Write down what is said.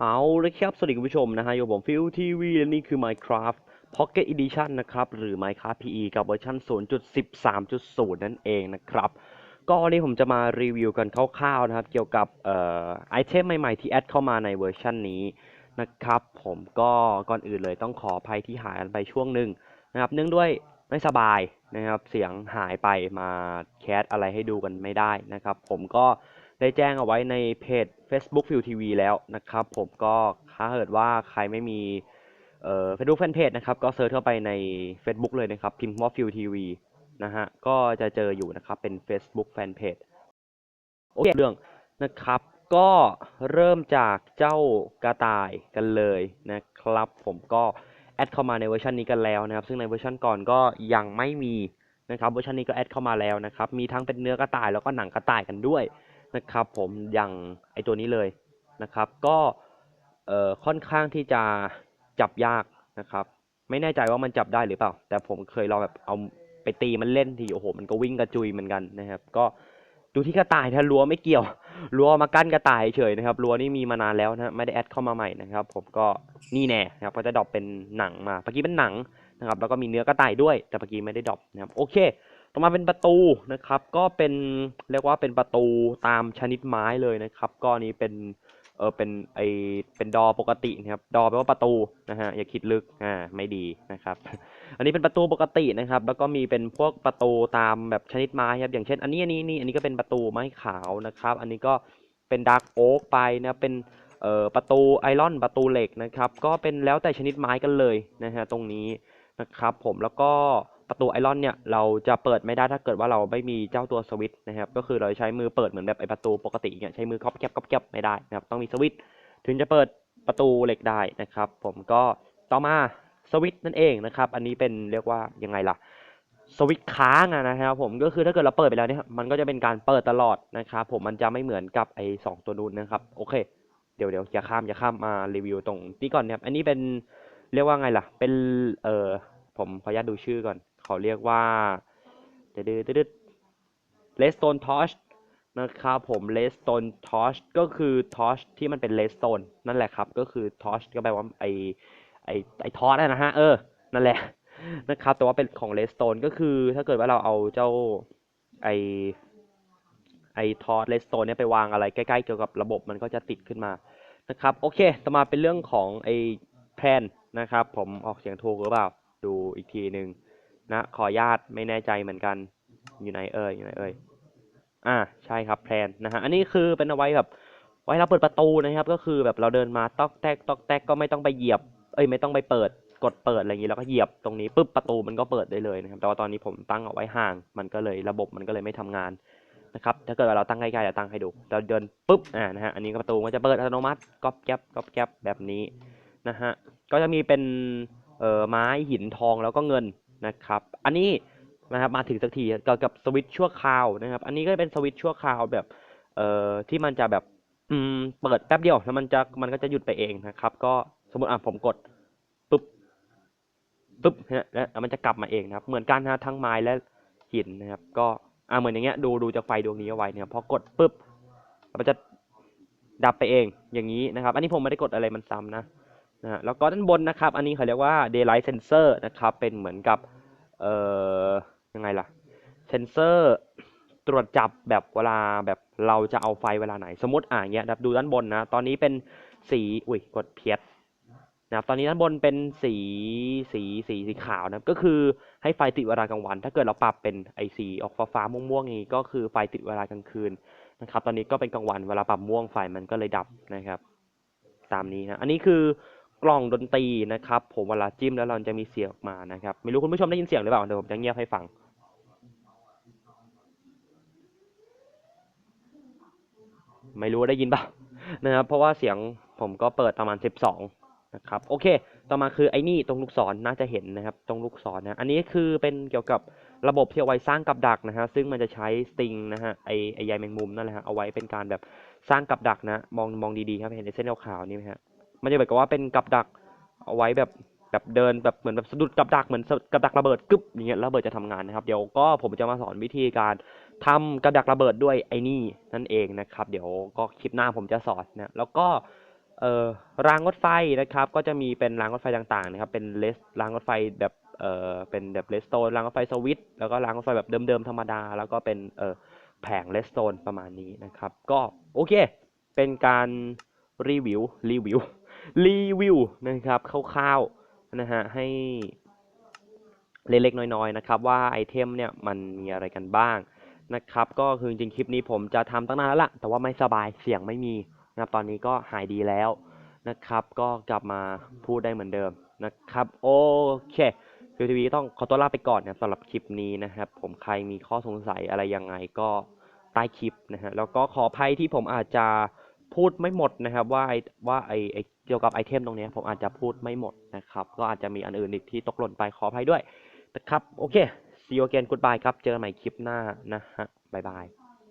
เอาลยครับ สวัสดีคุณผู้ชมนะฮะอยู่กับผมฟิวทีวีและนี่คือ Minecraft Pocket Edition นะครับ หรือ Minecraft PE กับเวอร์ชัน0.13.0 นั่นเองนะครับ ก็วันนี้ผมจะมารีวิวกันคร่าวๆนะครับ เกี่ยวกับไอเทมใหม่ๆที่แอดเข้ามาในเวอร์ชันนี้นะครับ ผมก็ก่อนอื่นเลยต้องขออภัยที่หายกันไปช่วงหนึ่งนะครับ เนื่องด้วยไม่สบายนะครับ เสียงหายไปมาแคสอะไรให้ดูกันไม่ได้นะครับ ผมก็ ได้แจ้งเอาไว้ในเพจ Facebook View TV แล้วนะครับผมก็ถ้าเกิดว่าใครไม่มีเอ่อ Facebook Fanpage นะครับ ก็เซิร์ชเข้าไปใน Facebook เลยนะครับ พิมพ์ว่า View TV นะฮะ ก็จะเจออยู่นะครับ เป็น Facebook Fanpage โอเคเรื่องนะครับ ก็เริ่มจากเจ้ากระต่ายกันเลยนะครับ ผมก็แอดเข้ามาในเวอร์ชันนี้กันแล้วนะครับ ซึ่งในเวอร์ชันก่อนก็ยังไม่มีนะครับ เวอร์ชันนี้ก็แอดเข้ามาแล้วนะครับ มีทั้งเป็นเนื้อกระต่ายแล้วก็หนังกระต่ายกันด้วย นะครับผมอย่างไอตัวนี้เลยนะครับ ก็ค่อนข้างที่จะจับยากนะครับ ไม่แน่ใจว่ามันจับได้หรือเปล่า แต่ผมเคยลองแบบเอาไปตีมันเล่นทีโอ้โห มันก็วิ่งกระจุยเหมือนกันนะครับ ก็ดูที่กระต่ายถ้ารั้วไม่เกี่ยวรั้วมากั้นกระต่ายเฉยนะครับรั้วนี่มีมานานแล้วนะไม่ได้แอดเข้ามาใหม่นะครับ ผมก็นี่แน่นะครับก็จะดรอปเป็นหนังมาเมื่อกี้เป็นหนังนะครับ แล้วก็มีเนื้อกระต่ายด้วย แต่เมื่อกี้ไม่ได้ดรอปนะครับโอเค ต่อมาเป็นประตูนะครับ ก็เป็นเรียกว่าเป็นประตูตามชนิดไม้เลยนะครับ ก็อันนี้เป็นเออเป็นไอเป็นดอปกตินะครับ ดอแปลว่าประตูนะฮะอย่าคิดลึกอ่าไม่ดีนะครับ อันนี้เป็นประตูปกตินะครับ แล้วก็มีเป็นพวกประตูตามแบบชนิดไม้ครับ อย่างเช่น อันนี้อันนี้นี่อันนี้ก็เป็นประตูไม้ขาวนะครับ อันนี้ก็เป็นดาร์กโอ๊กไปนะเป็นเอ่อประตูไอรอนประตูเหล็กนะครับ ก็เป็นแล้วแต่ชนิดไม้กันเลยนะฮะตรงนี้นะครับ ผมแล้วก็ ประตูไอรอนเนี่ยเราจะเปิดไม่ได้ถ้าเกิดว่าเราไม่มีเจ้าตัวสวิตช์นะครับก็คือเราใช้มือเปิดเหมือนแบบไอประตูปกติเนี่ยใช้มือครอบแคบครอบแคบไม่ได้นะครับต้องมีสวิตช์ถึงจะเปิดประตูเหล็กได้นะครับ ผมก็ต่อมาสวิตช์นั่นเองนะครับ อันนี้เป็นเรียกว่ายังไงล่ะสวิตช์ค้างนะครับผมก็คือถ้าเกิดเราเปิดไปแล้วเนี่ยมันก็จะเป็นการเปิดตลอดนะครับผมมันจะไม่เหมือนกับไอ้สองตัวนู้นนะครับโอเค เดี๋ยวเดี๋ยวอย่าข้ามอย่าข้ามมารีวิวตรงนี้ก่อนนะครับอันนี้เป็นเรียกว่าไงล่ะ เป็นเออผมขออนุญาตดูชื่อก่อน เขาเรียกว่าตึ๊ดตึ๊ดตึ๊ดเลสโตนทอชนะครับผมเลสโตนทอชก็คือทอชที่มันเป็นเลสโตนนั่นแหละครับ ก็คือทอชก็แปลว่าไอไอไอทอสนะฮะเออ นั่นแหละนะครับ แต่ว่าเป็นของเลสโตนก็คือถ้าเกิดว่าเราเอาเจ้าไอไอทอสเลสโตนเนี่ยไปวางอะไรใกล้ๆเกี่ยวกับระบบมันก็จะติดขึ้นมานะครับ โอเคต่อมาเป็นเรื่องของไอแพลนนะครับ ผมออกเสียงถูกหรือเปล่า ดูอีกทีหนึ่ง นะ ขออนุญาตไม่แน่ใจเหมือนกัน อยู่ไหนเอ่ยอยู่ไหนเอ่ยอ่าใช่ครับแพลนนะฮะอันนี้คือเป็นเอาไว้แบบไว้เราเปิดประตูนะครับ ก็คือแบบเราเดินมาตอกแตกตอกแตกก็ไม่ต้องไปเหยียบ เอ้ยไม่ต้องไปเปิดกดเปิดอะไรอย่างนี้แล้วก็เหยียบตรงนี้ปุ๊บประตูมันก็เปิดได้เลยนะครับ แต่ว่าตอนนี้ผมตั้งเอาไว้ห่าง มันก็เลยระบบมันก็เลยไม่ทำงานนะครับ ถ้าเกิดเราตั้งใกล้ๆจะตั้งให้ดู เราเดินปุ๊บอ่านะฮะอันนี้ก็ประตูมันจะเปิดอัตโนมัติก๊อบแก๊บก๊อบแก๊บแบบนี้นะฮะก็จะมีเป็นเอ่อไม้หินทองแล้วก็เงิน นะครับ อันนี้นะครับมาถึงสักทีเกี่ยวกับสวิตช์ชั่วคราวนะครับ อันนี้ก็เป็นสวิตช์ชั่วคราวแบบเอ่อที่มันจะแบบอืมเปิดแป๊บเดียวแล้วมันจะมันก็จะหยุดไปเองนะครับ ก็สมมติอะผมกดปุ๊บปุ๊บเนี่ยแล้วมันจะกลับมาเองนะครับ เหมือนกันนะทั้งไม้และหินนะครับ ก็อ่าเหมือนอย่างเงี้ยดูดูจากไฟดวงนี้เอาไว้เนี่ยพอกดปุ๊บมันจะดับไปเองอย่างนี้นะครับ อันนี้ผมไม่ได้กดอะไรมันซ้ำนะ นะแล้วก็ด้านบนนะครับ อันนี้เขาเรียกว่า daylight sensor นะครับ เป็นเหมือนกับ เอ่อ ยังไงล่ะ เซนเซอร์ตรวจจับแบบเวลาแบบเราจะเอาไฟเวลาไหน สมมติอ่าเงี้ยครับดูด้านบนนะ ตอนนี้เป็นสี อุ้ย กดเพียสนะครับตอนนี้ด้านบนเป็นสีสีสีสีขาวนะก็คือให้ไฟติดเวลากลางวัน ถ้าเกิดเราปรับเป็นไอสีออกฟ้าฟ้าม่วงม่วงๆอย่างนี้ก็คือไฟติดเวลากลางคืนนะครับ ตอนนี้ก็เป็นกลางวันเวลาปรับม่วงไฟมันก็เลยดับนะครับ ตามนี้นะ อันนี้คือ กล่องดนตรีนะครับ ผมเวลาจิ้มแล้วเราจะมีเสียงออกมานะครับ ไม่รู้คุณผู้ชมได้ยินเสียงหรือเปล่า เดี๋ยวผมจะเงียบให้ฟัง ไม่รู้ได้ยินเปล่านะครับ เพราะว่าเสียงผมก็เปิดประมาณ 12 นะครับ โอเค ต่อมาคือไอ้นี่ตรงลูกศรน่าจะเห็นนะครับ ตรงลูกศรนะ อันนี้คือเป็นเกี่ยวกับระบบที่เอาไว้สร้างกับดักนะฮะ ซึ่งมันจะใช้สติงนะฮะ ไอไอใยแมงมุมนั่นแหละฮะ เอาไว้เป็นการแบบสร้างกับดักนะ มองมองดีๆครับ เห็นเส้นขาวๆนี่ไหมฮะ มันจะเหมือนกับว่าเป็นกับดักเอาไว้แบบแบบเดินแบบเหมือนแบบสะดุดกับดักเหมือนกับดักระเบิดกึ๊บอย่างเงี้ยแล้วระเบิดจะทำงานนะครับ เดี๋ยวก็ผมจะมาสอนวิธีการทำกับดักระเบิดด้วยไอ้นี่นั่นเองนะครับ เดี๋ยวก็คลิปหน้าผมจะสอนนะแล้วก็เอ่อรางรถไฟนะครับ ก็จะมีเป็นรางรถไฟต่างๆนะครับ เป็นเลสรางรถไฟแบบเอ่อเป็นแบบเลสโตนรางรถไฟสวิตแล้วก็รางรถไฟแบบเดิมๆธรรมดา แล้วก็เป็นเอ่อแผงเลสโตนประมาณนี้นะครับ ก็โอเค เป็นการรีวิวรีวิว รีวิวนะครับคร่าวๆนะฮะให้เล็กๆน้อยๆนะครับว่าไอเทมเนี่ยมันมีอะไรกันบ้างนะครับก็คือจริงๆคลิปนี้ผมจะทำตั้งนานแล้วล่ะแต่ว่าไม่สบายเสียงไม่มีนะครับตอนนี้ก็หายดีแล้วนะครับ ก็กลับมาพูดได้เหมือนเดิมนะครับโอเคฟิวทีวีต้องขอตัวลาไปก่อนนะสำหรับคลิปนี้นะครับ ผมใครมีข้อสงสัยอะไรยังไงก็ใต้คลิปนะฮะแล้วก็ขออภัยที่ผมอาจจะ พูดไม่หมดนะครับว่าไอว่าไอไอเกี่ยวกับไอเทมตรงนี้ผมอาจจะพูดไม่หมดนะครับ ก็อาจจะมีอันอื่นอีกที่ตกหล่นไปขออภัยด้วยนะครับ โอเค see you again goodbye ครับ เจอกันใหม่คลิปหน้านะฮะ บ๊ายบาย